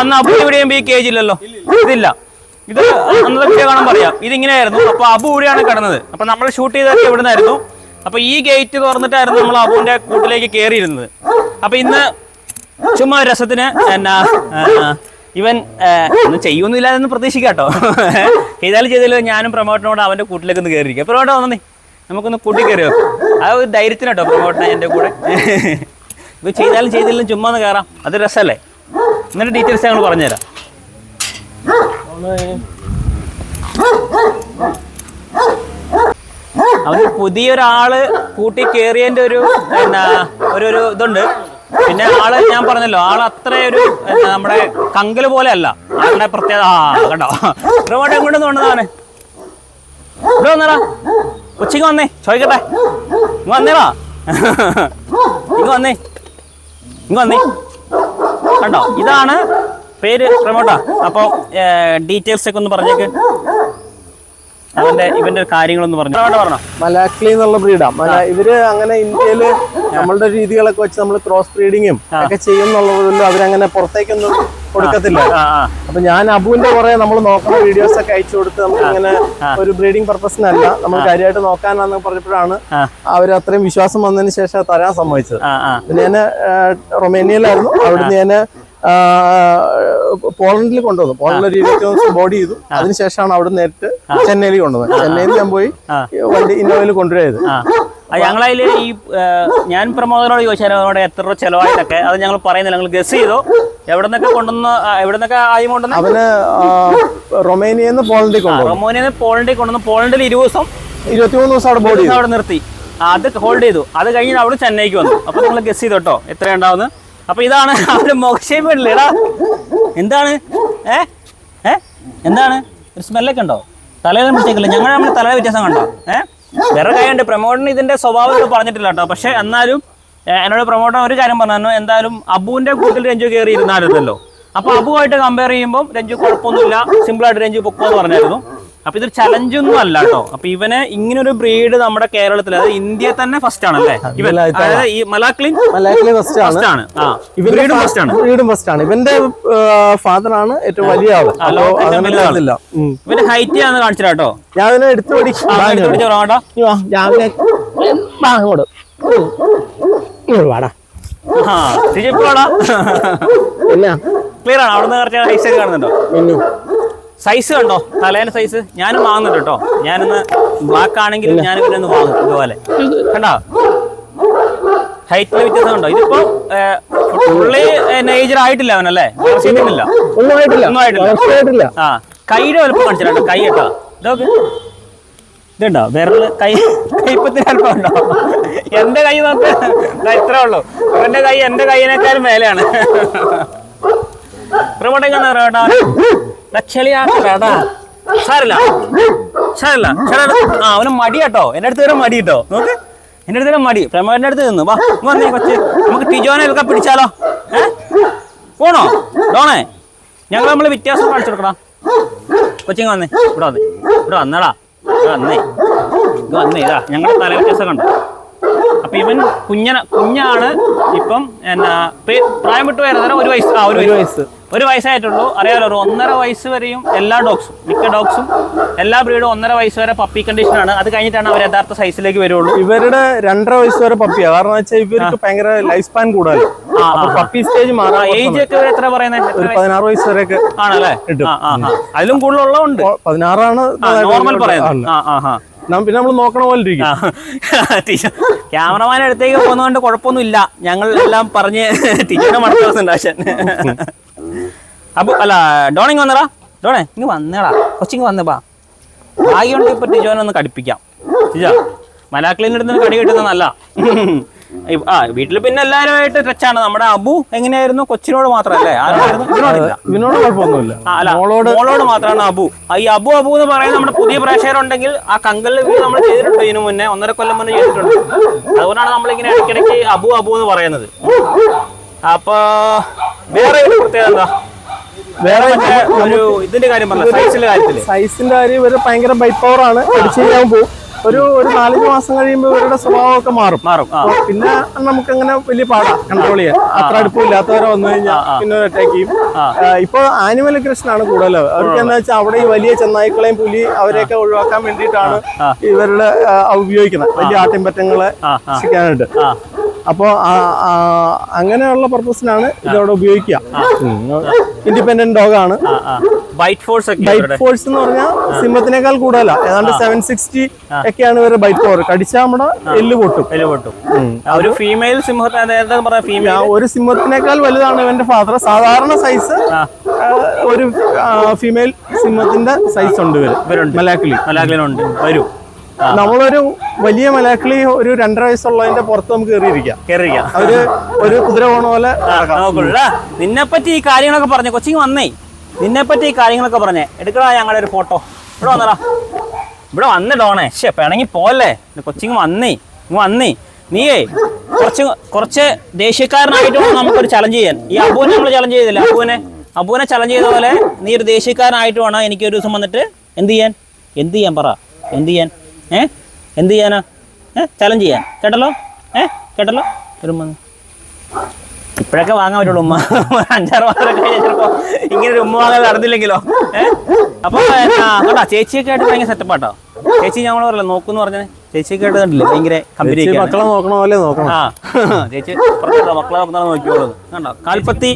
അന്ന് അബു ഇവിടെ ഈ കേജ് ഇല്ലല്ലോ. ഇതില്ല. ഇത് അന്നത്തെ വീഡിയോ കാണാൻ പറയാം. ഇതിങ്ങനെയായിരുന്നു. അപ്പൊ അബു ഇവിടെയാണ് കിടന്നത്. അപ്പൊ നമ്മൾ ഷൂട്ട് ചെയ്തൊക്കെ ഇവിടെ നിന്നായിരുന്നു അപ്പൊ ഈ ഗേറ്റ് തുറന്നിട്ടായിരുന്നു നമ്മൾ അബുവിന്റെ കൂട്ടിലേക്ക് കയറിയിരുന്നത് അപ്പൊ ഇന്ന് ചുമ്മാ രസത്തിന് എന്നാ ഇവൻ ഒന്നും ചെയ്യുന്നില്ല എന്ന് പ്രതീക്ഷിക്കാട്ടോ ചെയ്താലും ചെയ്താലും ഞാനും പ്രമോട്ടനോട് അവന്റെ കൂട്ടിലേക്ക് ഒന്ന് കയറിയിരിക്കാം പ്രമോട്ട വന്നേ നമുക്കൊന്ന് കൂട്ടി കയറി വെക്കാം ആ ഒരു ധൈര്യത്തിനോ എന്റെ എന്റെ കൂടെ. ഇപ്പൊ ചെയ്താലും ചെയ്തില്ലെങ്കിലും ചുമ്മാ ഒന്ന് കയറാം അത് രസമല്ലേ? എന്നിട്ട് ഡീറ്റെയിൽസ് ഞങ്ങൾ പറഞ്ഞുതരാം. അവന് പുതിയൊരാൾ കൂട്ടി കയറിയതിന്റെ ഒരു എന്നാ ഒരു ഇതുണ്ട്. പിന്നെ ആൾ ഞാൻ പറഞ്ഞല്ലോ ആൾ അത്ര ഒരു എന്നാ, നമ്മുടെ കങ്കൽ പോലെ അല്ല. ആളുടെ പ്രത്യേകത ആ കണ്ടോ? ഒരുപാട് എങ്ങോട്ട് കൊണ്ടതാണ് ഇവിടെ വന്നടാ ഉച്ചയ്ക്ക് വന്നേ. ചോദിക്കട്ടെ. ഇങ്ങ് വന്നേടാ ഇങ്ങ് വന്നേ. ഇങ്ങ് വന്നേ. കണ്ടോ? ഇതാണ് പേര് പ്രമോട്ടാ. അപ്പോൾ ഡീറ്റെയിൽസ് ഒക്കെ ഒന്ന് പറഞ്ഞേക്ക്. അവന്റെ ഇവന്റെ കാര്യങ്ങളൊന്ന് പറഞ്ഞു. മലാക്ലി എന്നുള്ള ബ്രീഡാ മല ഇവർ അങ്ങനെ ഇന്ത്യയിൽ നമ്മളുടെ രീതികളൊക്കെ വെച്ച് നമ്മൾ ക്രോസ് ബ്രീഡിങ്ങും ഒക്കെ ചെയ്യും എന്നുള്ളതിലും അവരങ്ങനെ പുറത്തേക്കൊന്നും കൊടുക്കത്തില്ല. അപ്പൊ ഞാൻ അബുവിന്റെ കുറെ നമ്മൾ നോക്കുന്ന വീഡിയോസ് ഒക്കെ അയച്ചു കൊടുത്ത് നമുക്ക് ഇങ്ങനെ ഒരു ബ്രീഡിംഗ് പർപ്പസിനല്ല നമ്മൾ കാര്യമായിട്ട് നോക്കാനാന്ന് പറഞ്ഞപ്പോഴാണ് അവർ അവർ അത്രയും വിശ്വാസം വന്നതിന് ശേഷം തരാൻ സമ്മതിച്ചത്. ആ പിന്നെ ഞാൻ റൊമേനിയയിലായിരുന്നു. അവിടുന്ന് ഞാൻ പോളണ്ടിൽ കൊണ്ടുവന്നു. പോളണ്ടിൽ ഒരു ഇരുപത്തി ദിവസം ബോഡി ചെയ്തു. അതിനുശേഷമാണ് അവിടെ നേരിട്ട് ചെന്നൈയിൽ കൊണ്ടുവന്നത്. ചെന്നൈയിൽ ഞാൻ പോയി വണ്ടി ഇന്നോവയിൽ കൊണ്ടുവരായത് ഞങ്ങളതിൽ ഈ ഞാൻ പ്രമോദനോട് ചോദിച്ചാൽ അവിടെ എത്ര രൂപ ചെലവായിട്ടൊക്കെ അത് ഞങ്ങൾ പറയുന്നില്ല. ഞങ്ങൾ ഗസ് ചെയ്തോ. എവിടെ നിന്നൊക്കെ കൊണ്ടുവന്ന് എവിടെ നിന്നൊക്കെ ആദ്യം കൊണ്ടുവന്ന്? അവന് റൊമേനിയ നിന്ന് പോളണ്ടിൽ കൊണ്ടുവന്നു. റൊമേനിയ പോളണ്ടിൽ കൊണ്ടുവന്ന്. പോളണ്ടിൽ ഇരുപത് ദിവസം ഇരുപത്തിമൂന്ന് ദിവസം അവിടെ ബോഡി അവിടെ നിർത്തി. അത് ഹോൾഡ് ചെയ്തു. അത് കഴിഞ്ഞ് അവിടെ ചെന്നൈക്ക് വന്നു. അപ്പൊ നിങ്ങൾ ഗസ് ചെയ്തു കേട്ടോ എത്ര അപ്പൊ ഇതാണ് അവർ മുഖശേമില്ലേ വീടില്ലേടാ എന്താണ്? ഏ? ഏ? എന്താണ്? ഒരു സ്മെല്ലൊക്കെ ഉണ്ടോ? തലയിലും പിടിച്ചേക്കില്ല ഞങ്ങൾ നമ്മൾ തലയിലെ വ്യത്യാസം കണ്ടോ? ഏ? വേറെ കാര്യമുണ്ട്. പ്രമോട്ടൻ ഇതിന്റെ സ്വഭാവം പറഞ്ഞിട്ടില്ല കേട്ടോ. പക്ഷെ എന്നാലും എന്നോട് പ്രമോട്ടൻ ഒരു കാര്യം പറഞ്ഞു എന്തായാലും അബുവിന്റെ കൂട്ടിൽ രഞ്ജു കയറി ഇരുന്നായിരുന്നല്ലോ അപ്പൊ അബുവായിട്ട് കമ്പയർ ചെയ്യുമ്പോൾ രഞ്ജു കുഴപ്പമൊന്നുമില്ല. സിമ്പിൾ ആയിട്ട് രഞ്ജു പൊക്കോ എന്ന് പറഞ്ഞായിരുന്നു. അപ്പൊ ഇതൊരു ചലഞ്ച് ഒന്നും അല്ല കേട്ടോ. അപ്പൊ ഇവന് ഇങ്ങനെ ഒരു ബ്രീഡ് നമ്മുടെ കേരളത്തിൽ അതായത് ഇന്ത്യ തന്നെ ഫസ്റ്റ് ആണല്ലേ? അല്ലേ അതായത് ഈ മലാക്ലിൻ മലാക്ലിൻ ഫസ്റ്റ് ആണ്. ആണ്. ആ ബ്രീഡും ഫസ്റ്റ് ആണ്. ബ്രീഡും ഫസ്റ്റ് ആണ്. ഇവന്റെ ഫാദർ ആണ് ഏറ്റവും വലിയ ആൾ. ഇവന്റെ ഹൈറ്റ് ഞാൻ കാണിച്ചു കേട്ടോ ഞാൻ ഇവനെ എടുത്തു. ഇങ്ങോട്ട് വാടാ. ക്ലിയർ ആണ്? അവിടുന്ന് ഹൈസ് ഒക്കെ കാണുന്നുണ്ടോ? സൈസ് കണ്ടോ? തലേന്റെ സൈസ് ഞാനും വാങ്ങുന്നുണ്ട് കേട്ടോ. ഞാനിന്ന് ബ്ലാക്ക് ആണെങ്കിലും ഞാൻ പിന്നെ ഒന്ന് വാങ്ങും ഇതുപോലെ. കണ്ടോ? ഹൈറ്റിലെ വ്യത്യാസം കണ്ടോ ഇതിപ്പോ ഫുള്ളി നേജർ ആയിട്ടില്ല അവനല്ലേ വളർച്ചയിട്ടില്ല ഒന്നും ആയിട്ടില്ല. ഒന്നും ആയിട്ടില്ല. ആ കൈയുടെ വലുപ്പം കാണിച്ചിട്ടോ കൈ കേട്ടോ. ഇതൊക്കെ ഇതുണ്ടോ? വിരൽ കൈ കൈപ്പത്തിന് അല്പം ഉണ്ടോ? എന്റെ കൈ നോക്ക് ഇത്രേ ഉള്ളൂ. അവന്റെ കൈ എന്റെ കൈയിനേക്കാളും മേലെയാണ്. പ്രമോട്ടേക്കാന്ന് പറയാട്ടാ ചെളിയാക്കടാ സാരില്ല. സാരില്ല. സാരല്ല. ആ അവന് മടി കേട്ടോ. എന്റെ അടുത്ത് വരെ മടി കേട്ടോ. നോക്ക്. എന്റെ അടുത്ത് വരെ മടി. പ്രമോന്റെ അടുത്ത് നിന്ന്. വാ വന്നേ കൊച്ച്. നമുക്ക് ടിജോനെ ഒക്കെ പിടിച്ചാലോ? ഏ? പോണോ? ഡോണേ ഞങ്ങൾ നമ്മൾ വ്യത്യാസം കാണിച്ചു കൊടുക്കടാ. കൊച്ചിങ് വന്നേ. ഇവിടെ വന്നേ. ഇവിടെ വന്നടാ. ഇവിടെ വന്നേ. വന്നേ. ഇതാ ഞങ്ങളുടെ തല വ്യത്യാസം കണ്ടോ? അപ്പൊ ഇവൻ കുഞ്ഞന കുഞ്ഞാണ് ഇപ്പം എന്നാ പ്രായം വിട്ട് വരുന്ന ഒരു വയസ്സ് ആ ഒരു വയസ്സ്. ഒരു വയസ്സായിട്ടുള്ളൂ. അറിയാലോ ഒരു ഒന്നര വയസ്സ് വരെയും എല്ലാ ഡോഗ്സും മിക്ക ഡോഗ്സും എല്ലാ ബ്രീഡും ഒന്നര വയസ്സ് വരെ പപ്പി കണ്ടീഷനാണ് അത് കഴിഞ്ഞിട്ടാണ് അവർ യഥാർത്ഥ സൈസിലേക്ക് വരുള്ളൂ. ഇവരുടെ രണ്ടര വയസ്സ് വരെ പപ്പിയാ. കാരണം വെച്ചാൽ ഇവർക്ക് ഭയങ്കര ലൈഫ് സ്പാൻ ആ. പപ്പി സ്റ്റേജ് മാറാം ഏജ് ഒക്കെ എത്ര പറയുന്നത് ഒരു പതിനാറ് വയസ്സ് വരെ ആണല്ലേ. അതിലും കൂടുതലുള്ളതുണ്ട് പതിനാറാണ് നോർമൽ പറയുന്നത്. പിന്നെ നമ്മൾ നോക്കണ പോലെ ക്യാമറമാൻ അടുത്തേക്ക് പോകുന്നതുകൊണ്ട് കുഴപ്പമൊന്നും ഇല്ല ഞങ്ങൾ എല്ലാം പറഞ്ഞ് അപ്പൊ അല്ല ഡോണിങ് വന്നടാ. ഡോണേ ഇങ്ങ് വന്നടാ. കൊച്ചിങ് വന്നപ്പാ ഭാഗ്യമുണ്ട് ഇപ്പൊ ടിജോനെ ഒന്ന് കടിപ്പിക്കാം. ടിജോ നിന്ന് കടി കിട്ടുന്നതല്ല. ആ വീട്ടിൽ പിന്നെ എല്ലാവരുമായിട്ട് ടച്ചാണ് നമ്മുടെ അബു എങ്ങനെയായിരുന്നു? കൊച്ചിനോട് മാത്രമല്ലേ? കുഴപ്പമൊന്നുമില്ല. അല്ല മോളോട് മാത്രമാണ് അബു. ഈ അബു അബു എന്ന് പറയുന്നത് നമ്മുടെ പുതിയ പ്രേക്ഷകരുണ്ടെങ്കിൽ ആ കങ്കലിൽ നമ്മൾ ചെയ്തിട്ടുണ്ട് ഇതിനു മുന്നേ. ഒന്നര കൊല്ലം മുന്നേ ചെയ്തിട്ടുണ്ട്. അതുകൊണ്ടാണ് നമ്മളിങ്ങനെ ഇടയ്ക്കിടയ്ക്ക് അബു അബു എന്ന് പറയുന്നത്. അപ്പൊ വേറെ പ്രത്യേകത എന്താ? വേറെ ഒരു ഇതിന്റെ കാര്യം പറഞ്ഞ സൈസിന്റെ കാര്യത്തിൽ. സൈസിന്റെ കാര്യം ഇവർ ഭയങ്കര ബൈറ്റ് പവർ ആണ് പോകും. ഒരു ഒരു നാലഞ്ച് മാസം കഴിയുമ്പോൾ ഇവരുടെ സ്വഭാവമൊക്കെ മാറും. മാറും. പിന്നെ നമുക്ക് അങ്ങനെ വലിയ പാടാ. കൺട്രോൾ ചെയ്യാൻ അത്ര അടുപ്പമില്ലാത്തവരെ വന്നു കഴിഞ്ഞാൽ പിന്നെ അറ്റാക്ക് ചെയ്യും. ഇപ്പൊ ആനിമൽ ആണ് കൂടുതൽ അവർക്ക് എന്താ വെച്ചാൽ അവിടെ ഈ വലിയ ചെന്നായ്ക്കളെയും പുലി അവരെയൊക്കെ ഒഴിവാക്കാൻ വേണ്ടിയിട്ടാണ്. ഇവരുടെ ഉപയോഗിക്കുന്നത്. വലിയ ആട്ടിൻപറ്റങ്ങളെ ശിക്കാനായിട്ട് അപ്പോൾ അങ്ങനെയുള്ള പർപ്പസിനാണ് ഇതവിടെ ഉപയോഗിക്കുക. ഇൻഡിപെൻഡന്റ് ഡോഗാണ്. ആണ് ബൈറ്റ് ഫോഴ്സ് ബൈറ്റ് ഫോഴ്സ് എന്ന് പറഞ്ഞാൽ സിംഹത്തിനേക്കാൾ കൂടുതലാണ് ഏതാണ്ട് സെവൻ സിക്സ്റ്റി ഒക്കെയാണ് ഇവർ ബൈറ്റ് പവർ കടിച്ചാൽ നമ്മുടെ എല്ല് പൊട്ടും. എല്ല് പൊട്ടും. ഒരു ഫീമെയിൽ ഒരു സിംഹത്തിനേക്കാൾ വലുതാണ് ഇവന്റെ ഫാദർ സാധാരണ സൈസ് ഒരു ഫീമെയിൽ സിംഹത്തിന്റെ സൈസ് ഉണ്ട് ഇവർ. മലാക്കിലി മലാക്കിളി വരും. നമ്മളൊരു വലിയ മലാക്കിളി ഒരു രണ്ടര വയസ്സുള്ളതിന്റെ പുറത്ത് നമുക്ക് കയറിയിരിക്കാം. കയറിയിരിക്കാം. അവർ ഒരു കുതിര പോണ പോലെ നിന്നെ പറ്റി ഈ കാര്യങ്ങളൊക്കെ പറഞ്ഞു കൊച്ചിങ് വന്നേ. നിന്നെ പറ്റി ഈ കാര്യങ്ങളൊക്കെ പറഞ്ഞേ. എടുക്കടാ ഞങ്ങളുടെ ഒരു ഫോട്ടോ. ഇവിടെ വന്നടാ. ഇവിടെ വന്ന് ഡോണേ. ശേ പിണങ്ങി പോലെ കൊച്ചിങ് വന്നേ. വന്നേ. നീയേ കുറച്ച് കുറച്ച് ദേശീയക്കാരനായിട്ട് വേണം നമുക്കൊരു ചലഞ്ച് ചെയ്യാൻ. ഈ അബുവിനെ നമ്മൾ ചലഞ്ച് ചെയ്തില്ല? അബുവിനെ? അബുവിനെ ചലഞ്ച് ചെയ്ത പോലെ നീ ഒരു ദേശീയക്കാരനായിട്ട് വേണം എനിക്ക് ഒരു ദിവസം വന്നിട്ട് എന്ത് ചെയ്യാൻ? എന്ത് ചെയ്യാൻ പറ? എന്ത് ചെയ്യാൻ? ഏ? എന്ത് ചെയ്യാനാ? ഏ? ചലഞ്ച് ചെയ്യാൻ. കേട്ടല്ലോ? ഏ? കേട്ടല്ലോ? ഒരു മ- ഇപ്പോഴൊക്കെ വാങ്ങാൻ പറ്റുള്ളൂ ഉമ്മ. അഞ്ചാറ് മാസം കഴിഞ്ഞാൽ ഇങ്ങനെ ഒരു ഉമ്മ വാങ്ങാൻ നടന്നില്ലെങ്കിലോ? ഏഹ് അപ്പൊ എന്നാ, കണ്ടാ? ചേച്ചിയൊക്കെ ആയിട്ട് ഭയങ്കര സെറ്റപ്പാട്ടോ ചേച്ചി ഞങ്ങൾ പറയല്ലോ നോക്കൂന്ന് പറഞ്ഞേ ചേച്ചിയൊക്കെ ആയിട്ട് കണ്ടില്ലേ ഭയങ്കര കമ്പനി മക്കളെ നോക്കണ പോലെ നോക്കണം. ആ. ചേച്ചി പറഞ്ഞോ മക്കളെ നോക്കിയോളൂ കണ്ടോ? കാൽപ്പത്തി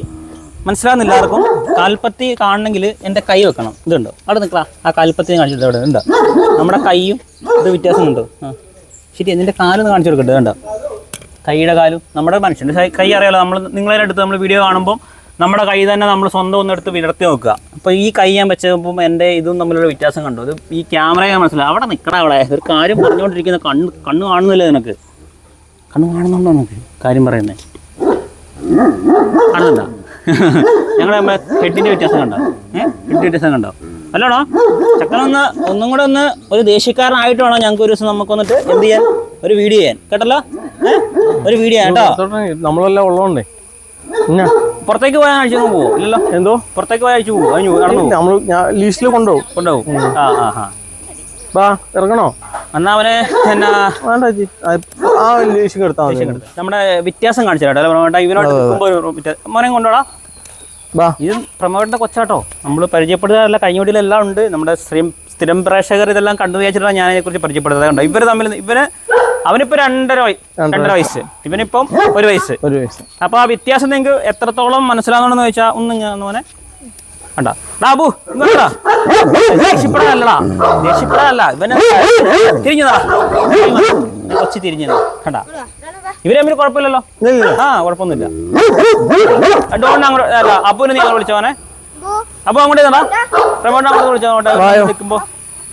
മനസ്സിലാവുന്നില്ല ആർക്കും. കാൽപ്പത്തി കാണണമെങ്കിൽ എന്റെ കൈ വെക്കണം. ഇതുണ്ടോ? അവിടെ നിൽക്കാം ആ കാൽപ്പത്തി കാണിച്ചിട്ട് അവിടെ ഉണ്ടോ നമ്മുടെ കൈയും ഇത് വ്യത്യാസം ഉണ്ടോ. ആ. ശരി എന്നിന്റെ കാലൊന്ന് കാണിച്ചു കൊടുക്കട്ടെ കണ്ടോ കൈയുടെ കാലും. നമ്മുടെ മനുഷ്യന്റെ കൈ- അറിയാലോ. നമ്മൾ നിങ്ങളെ അടുത്ത് നമ്മൾ വീഡിയോ കാണുമ്പോൾ നമ്മുടെ കൈ തന്നെ നമ്മൾ സ്വന്തം ഒന്ന് എടുത്ത് വിടർത്തി നോക്കുക. അപ്പോൾ ഈ കൈ ഞാൻ വെച്ചപ്പോൾ എന്റെ ഇതും തമ്മിലുള്ള വ്യത്യാസം കണ്ടു. അത് ഈ ക്യാമറ ഞാൻ മനസ്സിലായി. അവിടെ നിൽക്കണ അവിടെ ഒരു കാര്യം പറഞ്ഞുകൊണ്ടിരിക്കുന്ന കണ്ണ് കണ്ണ് കാണുന്നില്ലേ നിനക്ക്? കണ്ണ് കാണുന്നുണ്ടോ നിനക്ക്? കാര്യം പറയുന്നത് കാണുന്നുണ്ടോ? ഞങ്ങളുടെ ഹെഡിന്റെ വ്യത്യാസം കണ്ടോ? ഏഹ് ഹെഡ് വ്യത്യാസം കണ്ടോ? അല്ലോടോ ചക്കനൊന്ന് ഒന്നും കൂടെ ഒന്ന് ഒരു ദേശീയക്കാരനായിട്ട് വേണം ഞങ്ങൾക്ക് ഒരു ദിവസം നമുക്ക് വന്നിട്ട് എന്ത് ചെയ്യാൻ? ഒരു വീഡിയോ ചെയ്യാൻ. കേട്ടല്ലോ? ഏഹ് ഒരു വീഡിയോ കേട്ടോ. നമ്മളെല്ലാം ഉള്ളതുകൊണ്ടേ. പുറത്തേക്ക് പോയാൽ അഴിച്ചു പോവോ? ഇല്ലല്ലോ. എന്തോ? പുറത്തേക്ക് പോയാൽ അഴിച്ചു പോകും പോവോ? നമ്മൾ ഞാൻ ലീസ്റ്റിൽ കൊണ്ടുപോകും. കൊണ്ടുപോകും. ആ ആ ആ. ബാ ഇറങ്ങണോ? എന്നാ അവനെ നമ്മുടെ വ്യത്യാസം കാണിച്ചാട്ടോ ഇവനോട് മോനെ കൊണ്ടോടാ ഇത് പ്രമോട്ടന്റെ കൊച്ചാട്ടോ. നമ്മൾ പരിചയപ്പെടുത്താറില്ല. കഴിഞ്ഞ വീട്ടിലെല്ലാം ഉണ്ട്. നമ്മുടെ സ്ഥിരം സ്ഥിരം പ്രേക്ഷകർ ഇതെല്ലാം കണ്ടു വിചാരിച്ചിട്ടാണ് ഞാൻ ഇതിനെക്കുറിച്ച് പരിചയപ്പെടുത്തുന്നത് കണ്ടോ? ഇവർ തമ്മിൽ ഇവന് അവനിപ്പോ രണ്ടര രണ്ടര വയസ്സ്. ഇവനിപ്പം ഒരു വയസ്സ്. ഒരു വയസ്സ്. അപ്പൊ ആ വ്യത്യാസം നിങ്ങൾക്ക് എത്രത്തോളം മനസ്സിലാകണമെന്ന് ചോദിച്ചാൽ ഒന്ന് ഞാൻ ഒന്ന് മോനെ. കണ്ടാ. ഡാബു ഇങ്ങോട്ടാ ദേഷ്യപ്പെടാനല്ലടാ. ദേഷ്യപ്പെടാനല്ല. ഇവനെ തിരിഞ്ഞതാ കൊച്ചു തിരിഞ്ഞതാ കണ്ടാ. ഇവർ തമ്മിൽ കുഴപ്പമില്ലല്ലോ? ആ കുഴപ്പമൊന്നുമില്ല. ഡോൺ അങ്ങോട്ട് അല്ല അപ്പുവിനെ നീ അങ്ങോട്ട് വിളിച്ചോനെ അപ്പൊ അങ്ങോട്ട് ചെന്നടാ പ്രമോട്ടൻ അങ്ങോട്ട് വിളിച്ചോ അങ്ങോട്ട് നിൽക്കുമ്പോ.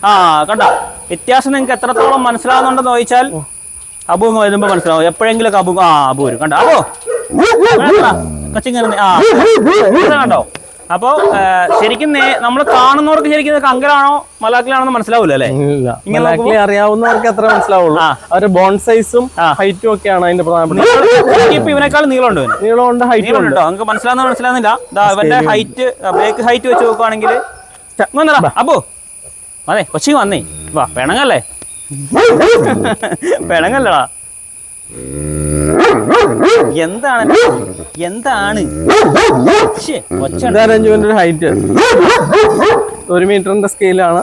ആ കണ്ട. വ്യത്യാസം നിങ്ങൾക്ക് എത്രത്തോളം മനസ്സിലാവുന്നുണ്ടെന്ന് ചോദിച്ചാൽ അബു അങ്ങ് വരുമ്പോ മനസ്സിലാവും. എപ്പോഴെങ്കിലും അബു ആ അബു വരും. കണ്ടോ. അബോ. കച്ചിങ്ങനെ ആ. കണ്ടോ? അപ്പോ ശരിക്കും നമ്മൾ കാണുന്നവർക്ക് ശരിക്കും കങ്കലാണോ മലാക്കിലാണോ മനസ്സിലാവൂലേ അല്ലേ? ഇങ്ങനെ അറിയാവുന്നവർക്ക് അത്ര മനസ്സിലാവുള്ളൂ. അവരുടെ ബോൺ സൈസും. ഹൈറ്റും ഒക്കെയാണ് അതിന്റെ പ്രധാനപ്പെട്ട ഇപ്പൊ ഇവനേക്കാൾ നീളമുണ്ട് നീളമുണ്ട് ഹൈറ്റ് ഉണ്ട്. കേട്ടോ. നമുക്ക് മനസ്സിലാവുന്ന മനസ്സിലാവുന്നില്ല. ഇവന്റെ ഹൈറ്റ് ബ്രേക്ക് ഹൈറ്റ് വെച്ച് നോക്കുവാണെങ്കിൽ വന്നടാ. അപ്പോ അതെ കൊച്ചി വന്നേ. വാ പിണങ്ങല്ലേ? [laughs] പിണങ്ങല്ലടാ. എന്താണ്? എന്താണ്? ഒരു ഹൈറ്റ്. ഒരു മീറ്ററിന്റെ സ്കെയിലാണ്.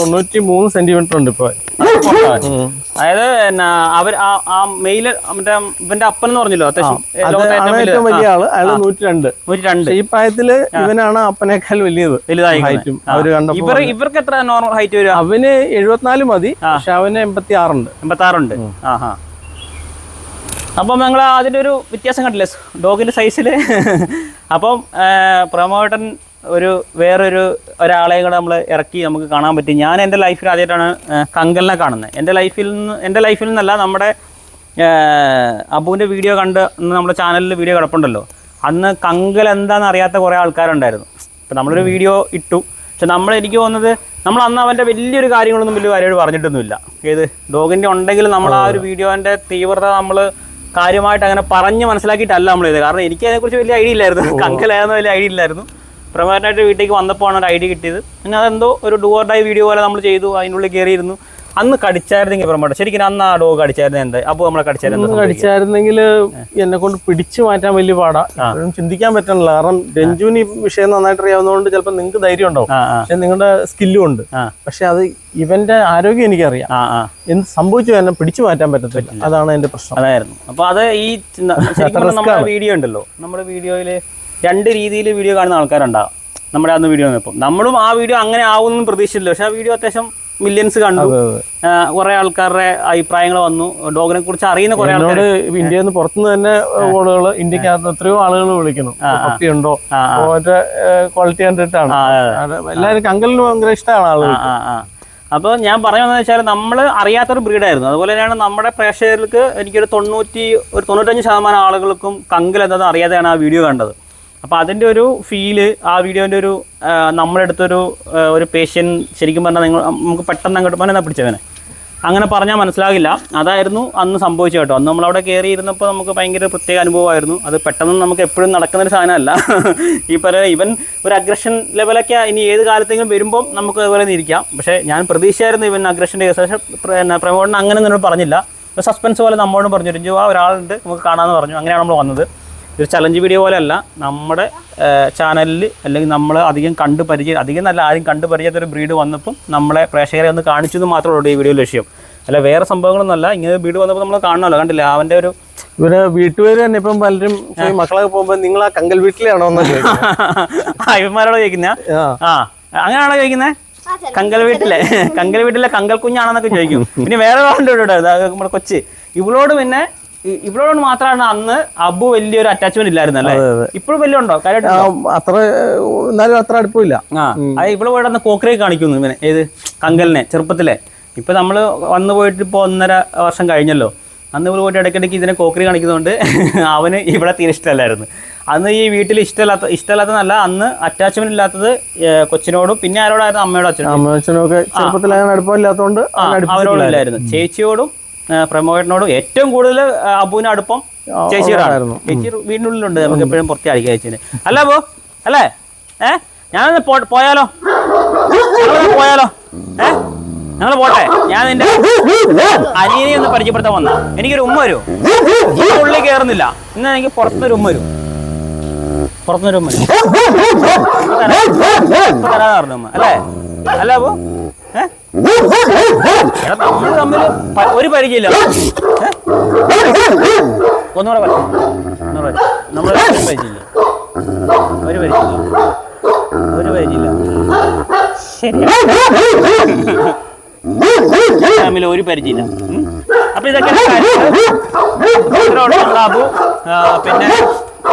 തൊണ്ണൂറ്റി മൂന്ന് സെന്റിമീറ്റർ ഉണ്ട് ഇപ്പൊ. അതായത് അവർ ആ മെയിൽ മറ്റേ ഇവന്റെ അപ്പൻ എന്ന് പറഞ്ഞല്ലോ ഏറ്റവും വലിയ ആൾ അയാൾ നൂറ്റി രണ്ട് നൂറ്റി രണ്ട് ഈ പ്രായത്തിൽ ഇവനാണ് അപ്പനേക്കാൾ വലിയത്. വലുതായി ഹൈറ്റും. അവർ കണ്ടപ്പോ ഇവർ ഇവർക്ക് എത്ര നോർമൽ ഹൈറ്റ് വരും അവന് എഴുപത്തിനാല് മതി പക്ഷെ അവന് എൺപത്തി ആറുണ്ട് എൺപത്തി ആറുണ്ട് ഹാ അപ്പം ഞങ്ങൾ അതിന്റെ ഒരു വ്യത്യാസം കണ്ടില്ലേ? ഡോഗിന്റെ സൈസിൽ [laughs] അപ്പം പ്രമോട്ടൻ ഒരു വേറൊരു ഒരാളെയും കൂടെ നമ്മൾ ഇറക്കി നമുക്ക് കാണാൻ പറ്റി. ഞാൻ എന്റെ ലൈഫിൽ ആദ്യമായിട്ടാണ് കങ്കലിനെ കാണുന്നത്. എന്റെ ലൈഫിൽ നിന്ന് എന്റെ ലൈഫിൽ നിന്നല്ല നമ്മുടെ അബുവിന്റെ വീഡിയോ കണ്ട് അന്ന് നമ്മുടെ ചാനലിൽ വീഡിയോ കിടപ്പുണ്ടല്ലോ. അന്ന് കങ്കൽ എന്താണെന്ന് അറിയാത്ത കുറേ ആൾക്കാരുണ്ടായിരുന്നു. ഇപ്പം നമ്മളൊരു വീഡിയോ ഇട്ടു. പക്ഷെ നമ്മൾ എനിക്ക് തോന്നുന്നത് നമ്മൾ അന്ന് അവന്റെ വലിയൊരു കാര്യങ്ങളൊന്നും വലിയ കാര്യമായിട്ട് പറഞ്ഞിട്ടൊന്നുമില്ല. ഏത് ഡോഗിന്റെ ഉണ്ടെങ്കിൽ നമ്മൾ ആ ഒരു വീഡിയോന്റെ തീവ്രത നമ്മൾ കാര്യമായിട്ട് അങ്ങനെ പറഞ്ഞ് മനസ്സിലാക്കിയിട്ടല്ല നമ്മൾ ചെയ്തത് കാരണം എനിക്ക് അതിനെക്കുറിച്ച് വലിയ ഐഡിയ ഇല്ലായിരുന്നു. കങ്കലായിരുന്നു വലിയ ഐഡിയ ഇല്ലായിരുന്നു. പ്രമേയനായിട്ട് വീട്ടിലേക്ക് വന്നപ്പോഴാണ് ഒരു ഐഡിയ കിട്ടിയത്. പിന്നെ അതെന്തോ ഒരു ഡുവർ ഡൈ വീഡിയോ പോലെ നമ്മൾ ചെയ്തു. അതിനുള്ളിൽ കയറിയിരുന്നു. അന്ന് കടിച്ചായിരുന്നെങ്കിൽ പ്രമേട്ട ശരിക്കും അന്ന് ആ ഡോഗ് കടിച്ചായിരുന്നു എന്താ? അപ്പോൾ നമ്മളെ കടിച്ചായിരുന്നു കടിച്ചായിരുന്നെങ്കിൽ എന്നെ കൊണ്ട് പിടിച്ചു മാറ്റാൻ വലിയ പാടാ. ചിന്തിക്കാൻ പറ്റണില്ല. കാരണം രഞ്ജുവിന് ഈ വിഷയം നന്നായിട്ട് അറിയാവുന്നതുകൊണ്ട് ചിലപ്പോൾ നിങ്ങൾക്ക് ധൈര്യം ഉണ്ടാവും. പക്ഷെ നിങ്ങളുടെ സ്കില്ലും ഉണ്ട്. പക്ഷെ അത് ഇവന്റെ ആരോഗ്യം എനിക്കറിയാം. എന്ത് സംഭവിച്ചു എന്നെ പിടിച്ചു മാറ്റാൻ പറ്റത്തില്ല. അതാണ് എന്റെ പ്രശ്നം. അതായിരുന്നു. അപ്പൊ അത് ഈ നമ്മുടെ വീഡിയോ ഉണ്ടല്ലോ. നമ്മുടെ വീഡിയോയിൽ രണ്ട് രീതിയിൽ വീഡിയോ കാണുന്ന ആൾക്കാരുണ്ടാവും. നമ്മുടെ അന്ന് വീഡിയോ ഇപ്പം നമ്മളും ആ വീഡിയോ അങ്ങനെ ആവുമെന്ന് പ്രതീക്ഷിച്ചില്ല പക്ഷെ ആ വീഡിയോ അത്യാവശ്യം മില്യൻസ് കണ്ടു. കുറെ ആൾക്കാരുടെ അഭിപ്രായങ്ങൾ വന്നു. ഡോഗിനെ കുറിച്ച് അറിയുന്ന കുറെ ആൾക്കാർ ഇന്ത്യയിൽ നിന്ന് പുറത്തുനിന്ന് തന്നെ ഓളുകൾ ഇന്ത്യക്കകത്ത് എത്രയോ ആളുകൾ വിളിക്കുന്നു. ഉണ്ടോ ക്വാളിറ്റി കണ്ടിട്ടാണ് എല്ലാവർക്കും കങ്കലിന് ഭയങ്കര ഇഷ്ടമാണ് ആളുകൾ അപ്പോൾ ഞാൻ പറയുന്നത് വെച്ചാൽ നമ്മൾ അറിയാത്തൊരു ബ്രീഡായിരുന്നു. അതുപോലെ തന്നെയാണ് നമ്മുടെ പ്രേക്ഷകർക്ക് എനിക്കൊരു തൊണ്ണൂറ്റി ഒരു തൊണ്ണൂറ്റഞ്ച് ശതമാനം ആളുകൾക്കും കങ്കൽ എന്താണെന്ന് അറിയാതെയാണ് ആ വീഡിയോ കണ്ടത്. അപ്പോൾ അതിന്റെ ഒരു ഫീൽ ആ വീഡിയോന്റെ ഒരു നമ്മളെടുത്തൊരു ഒരു പേഷ്യൻ ശരിക്കും പറഞ്ഞാൽ നിങ്ങൾ നമുക്ക് പെട്ടെന്ന് അങ്ങോട്ട് പറഞ്ഞാൽ പിടിച്ചവനെ? അങ്ങനെ പറഞ്ഞാൽ മനസ്സിലാകില്ല. അതായിരുന്നു അന്ന് സംഭവിച്ചത് കേട്ടോ. അന്ന് നമ്മളവിടെ കയറി ഇരുന്നപ്പോൾ നമുക്ക് ഭയങ്കര പ്രത്യേക അനുഭവമായിരുന്നു. അത് പെട്ടെന്ന് നമുക്ക് എപ്പോഴും നടക്കുന്ന ഒരു സാധനമല്ല. ഈ പറയുന്ന ഇവൻ ഒരു അഗ്രഷൻ ലെവലൊക്കെ ഇനി ഏത് കാലത്തെങ്കിലും വരുമ്പം നമുക്ക് അതുപോലെ ഇരിക്കാം. പക്ഷേ ഞാൻ പ്രതീക്ഷയായിരുന്നു ഇവൻ അഗ്രഷന്റെ കേസ് പക്ഷേ പ്ര- പ്രമോദൻ അങ്ങനെ ഒന്നും പറഞ്ഞില്ല. സസ്പെൻസ് പോലെ നമ്മളോടും പറഞ്ഞു രഞ്ജു ആ ഒരാളുണ്ട്. നമുക്ക് കാണാമെന്ന് പറഞ്ഞു. അങ്ങനെയാണ് നമ്മൾ വന്നത്. ഒരു ചലഞ്ച് വീഡിയോ പോലെ അല്ല നമ്മുടെ ചാനലിൽ അല്ലെങ്കിൽ നമ്മൾ അധികം കണ്ട് പരിചയം അധികം നല്ല ആരും കണ്ട് പരിചയത്തൊരു ബ്രീഡ് വന്നപ്പം നമ്മളെ പ്രേക്ഷകരെ ഒന്ന് കാണിച്ചു എന്ന് മാത്രമേ ഉള്ളൂ ഈ വീഡിയോ ലക്ഷ്യം. അല്ല വേറെ സംഭവങ്ങളൊന്നുമല്ല. ഇങ്ങനെ ബ്രീഡ് വന്നപ്പോൾ നമ്മൾ കാണണമല്ലോ. കണ്ടില്ല? അവന്റെ ഒരു ഇവരെ വീട്ടുപേര് തന്നെ ഇപ്പം പലരും മക്കളൊക്കെ പോകുമ്പോൾ നിങ്ങൾ ആ കങ്കൽ വീട്ടിലാണോ? അയ്യന്മാരോട് [laughs] ഇവന്മാരോട് ചോദിക്കുന്ന? ആ. അങ്ങനെയാണോ ചോദിക്കുന്നത് കങ്കൽ വീട്ടിലെ? കങ്കൽ വീട്ടിലെ കങ്കൽ കുഞ്ഞാണെന്നൊക്കെ ചോദിക്കും. പിന്നെ വേറെ ആളുണ്ട് ഇവിടെ. നമ്മുടെ കൊച്ച്. ഇവളോട് പിന്നെ ഇവളോട് മാത്രമാണ് അന്ന് അബു വലിയൊരു അറ്റാച്ച്മെന്റ് ഇല്ലായിരുന്നു അല്ലേ? ഇപ്പോഴും വലിയ ഉണ്ടോ അത്ര എന്നാലും അത്ര അടുപ്പമില്ല അത് ഇവിടെ പോയിട്ട് അന്ന് കോക്കറി കാണിക്കുന്നു ഇവനെ. ഏത്? കങ്കലിനെ ചെറുപ്പത്തിലെ. ഇപ്പൊ നമ്മൾ വന്നു പോയിട്ട് ഇപ്പൊ ഒന്നര വർഷം കഴിഞ്ഞല്ലോ. അന്ന് ഇവിടെ പോയിട്ട് ഇടയ്ക്കിടയ്ക്ക് ഇതിനെ കോക്കറി കാണിക്കുന്നതുകൊണ്ട് [laughs] അവന് ഇവിടെ തീരെ ഇഷ്ടമല്ലായിരുന്നു. അന്ന് ഈ വീട്ടിൽ ഇഷ്ടമില്ലാത്ത ഇഷ്ടമല്ലാത്തതല്ല അന്ന് അറ്റാച്ച്മെന്റ് ഇല്ലാത്തത് കൊച്ചിനോടും പിന്നെ ആരോടായിരുന്നു? അമ്മയോടും അച്ഛനോടും. അമ്മച്ചനൊക്കെ ചെറുപ്പത്തിൽ അങ്ങനെ അടുപ്പമില്ലാത്തതുകൊണ്ട് അവരോടും ഇല്ലായിരുന്നു ചേച്ചിയോടും ആ, ഏറ്റവും കൂടുതൽ അബുവിന് അടുപ്പം ചേച്ചിയോടായിരുന്നു. ചേച്ചി വീടിനുള്ളിലുണ്ട് നമുക്ക് എപ്പോഴും പുറത്തെ അടിക്കുക ചേച്ചിന് അല്ല അബു അല്ലേ ഏ ഞാനൊന്ന് പോയാലോ പോയാലോ ഏ ഞങ്ങൾ പോട്ടെ ഞാൻ നിന്റെ അനിയനെ ഒന്ന് പരിചയപ്പെടുത്താൻ വന്ന എനിക്കൊരു ഉമ്മ വരൂ ഈ ഉള്ളിൽ കയറുന്നില്ല ഇന്ന് എനിക്ക് പുറത്തുനിന്നൊരു ഉമ്മ വരും പുറത്തുനിന്നൊരു ഉമ്മ വരും പറഞ്ഞു ഉമ്മ അല്ലേ അല്ല അബു ഒരു പരിചയമില്ല? ഒന്നുകൂടെ ഒന്നുകൂടെ നമ്മൾ ഒരു പരിചയമില്ല. ഒരു പരിചയമില്ല. ഒരു പരിചയമില്ല. ശരി തമ്മിൽ ഒരു പരിചയമില്ല. അപ്പൊ ഇതൊക്കെ [laughs] ബാബു പിന്നെ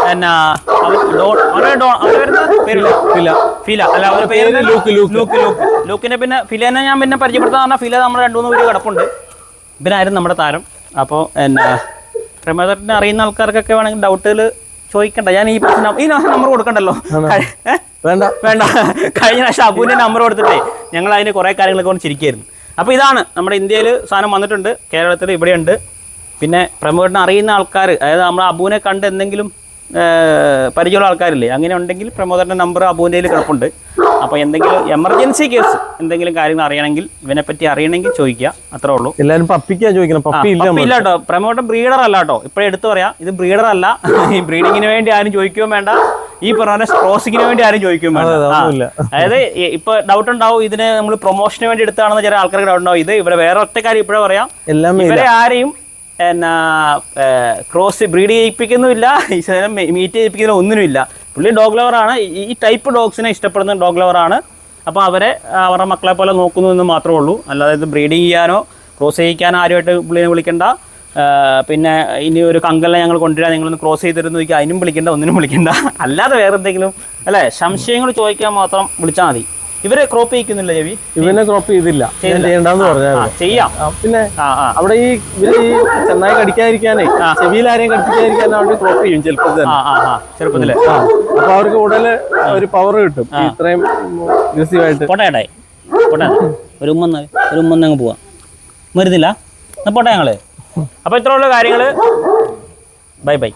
എന്നാ അവൻ ഡോ- ഡോ- അവരുടെ വരുന്ന പേരില്ല. ഇല്ല ഫില. അല്ല അവരുടെ പേര് ലൂക്ക് ലൂക്ക്. Luke Luke. ലൂക്കിനെ പിന്നെ ഫിലേനെ ഞാൻ പിന്നെ പരിചയപ്പെടുത്താൻ പറഞ്ഞാൽ ഫില നമ്മുടെ രണ്ട് മൂന്ന് വീഡിയോ കിടപ്പുണ്ട്. ഇവനായിരുന്നു നമ്മുടെ താരം. അപ്പോൾ എന്നാ പ്രമേദറിനെ അറിയുന്ന ആൾക്കാർക്കൊക്കെ വേണമെങ്കിൽ ഡൗട്ടുകൾ ചോദിക്കണ്ട. ഞാൻ ഈ ഈ നമ്പർ കൊടുക്കണ്ടല്ലോ. വേണ്ട. വേണ്ട. കഴിഞ്ഞ പ്രാവശ്യം അബുവിന്റെ നമ്പർ കൊടുത്തിട്ടേ ഞങ്ങൾ അതിന് കുറേ കാര്യങ്ങളൊക്കെ കൊണ്ട് ചിരിക്കായിരുന്നു. അപ്പോൾ ഇതാണ് നമ്മുടെ ഇന്ത്യയിൽ സാധനം വന്നിട്ടുണ്ട്. കേരളത്തിൽ ഇവിടെയുണ്ട്. പിന്നെ പ്രമോദിനെ അറിയുന്ന ആൾക്കാർ അതായത് നമ്മൾ അബുവിനെ കണ്ട് എന്തെങ്കിലും പരിചയമുള്ള ആൾക്കാരില്ലേ? അങ്ങനെ ഉണ്ടെങ്കിൽ പ്രമോദറിന്റെ നമ്പർ അബുവിന്റെ കയ്യിൽ കിടപ്പുണ്ട്. അപ്പോൾ എന്തെങ്കിലും എമർജൻസി കേസ് എന്തെങ്കിലും കാര്യങ്ങൾ അറിയണമെങ്കിൽ ഇവനെ പറ്റി അറിയണമെങ്കിൽ ചോദിക്കുക. അത്രേ ഉള്ളൂ. എല്ലാവരും പപ്പിക്കാ ചോദിക്കണം. പപ്പി ഇല്ല കേട്ടോ പ്രമോട്ടർ ബ്രീഡർ അല്ല കേട്ടോ. ഇപ്പോഴും എടുത്തു പറയാം. ഇത് ബ്രീഡർ അല്ല. ഈ ബ്രീഡിങ്ങിന് വേണ്ടി ആരും ചോദിക്കുകയും വേണ്ട. ഈ പറഞ്ഞ ക്രോസിങ്ങിന് വേണ്ടി ആരും ചോദിക്കും. അതായത് ഇപ്പൊ ഡൗട്ട് ഉണ്ടാവും. ഇതിന് നമ്മൾ പ്രൊമോഷന് വേണ്ടി എടുത്താണെന്ന് ചില ആൾക്കാർക്ക് ഡൗട്ട് ഉണ്ടാവും. ഇത് ഇവിടെ വേറെ ഒറ്റ കാര്യം ഇപ്പോഴേ പറയാം. ഇവിടെ ഇവരെ ആരെയും എന്നാ ക്രോസ് ബ്രീഡ് ചെയ്യിപ്പിക്കുന്നുമില്ല. മീറ്റ് ചെയ്യിപ്പിക്കുന്ന ഒന്നിനുമില്ല. പുള്ളി ഡോഗ് ലവറാണ് ഈ ടൈപ്പ് ഡോഗ്സിനെ ഇഷ്ടപ്പെടുന്ന ഡോഗ് ലവറാണ് അപ്പോൾ അവരെ അവരുടെ മക്കളെ പോലെ നോക്കുന്നു എന്ന് മാത്രമേ ഉള്ളൂ. അല്ലാതെ ഇത് ചെയ്യാനോ ക്രോസ് ചെയ്യിക്കാനോ ആരുമായിട്ട് പുള്ളിനെ വിളിക്കേണ്ട. പിന്നെ ഇനി ഒരു കങ്കലിനെ ഞങ്ങൾ കൊണ്ടുവരാൻ നിങ്ങളൊന്ന് ക്രോസ് ചെയ്തിരുന്നു ചോദിക്കുക അതിനും വിളിക്കേണ്ട ഒന്നിനും വിളിക്കേണ്ട. അല്ലാതെ വേറെ എന്തെങ്കിലും അല്ലേ? സംശയങ്ങൾ ചോദിക്കാൻ മാത്രം വിളിച്ചാൽ മതി. ഇവരെ ക്രോപ്പ് ചെയ്യിക്കുന്നില്ല ചെവി ഇവനെ ക്രോപ്പ് ചെയ്തില്ല. ഞാൻ ചെയ്യണ്ടെന്ന് ആ, പറഞ്ഞാൽ ചെയ്യാം. പിന്നെ ആ ആ. അവിടെ ഈ ഇവർ ഈ ചെന്നായി കടിക്കാതിരിക്കാനേ ചെവിയിൽ ആരെയും കടിപ്പിക്കാതിരിക്കാൻ അവിടെ ക്രോപ്പ് ചെയ്യും ചെറുപ്പത്തിൽ തന്നെ. ചെറുപ്പത്തിൽ. അപ്പൊ അവർക്ക് ഉടനെ ഒരു പവർ കിട്ടും. ഇത്രയും അഗ്രസീവായിട്ട് പോട്ടെ പൊട്ടേ ഒരു ഉമ്മന്ന് ഒരു ഉമ്മന്ന് അങ്ങ് പോവാം. വരുന്നില്ല എന്നാ പോട്ടെ ഞങ്ങൾ. അപ്പോൾ ഇത്രയുള്ള കാര്യങ്ങൾ. Bye bye.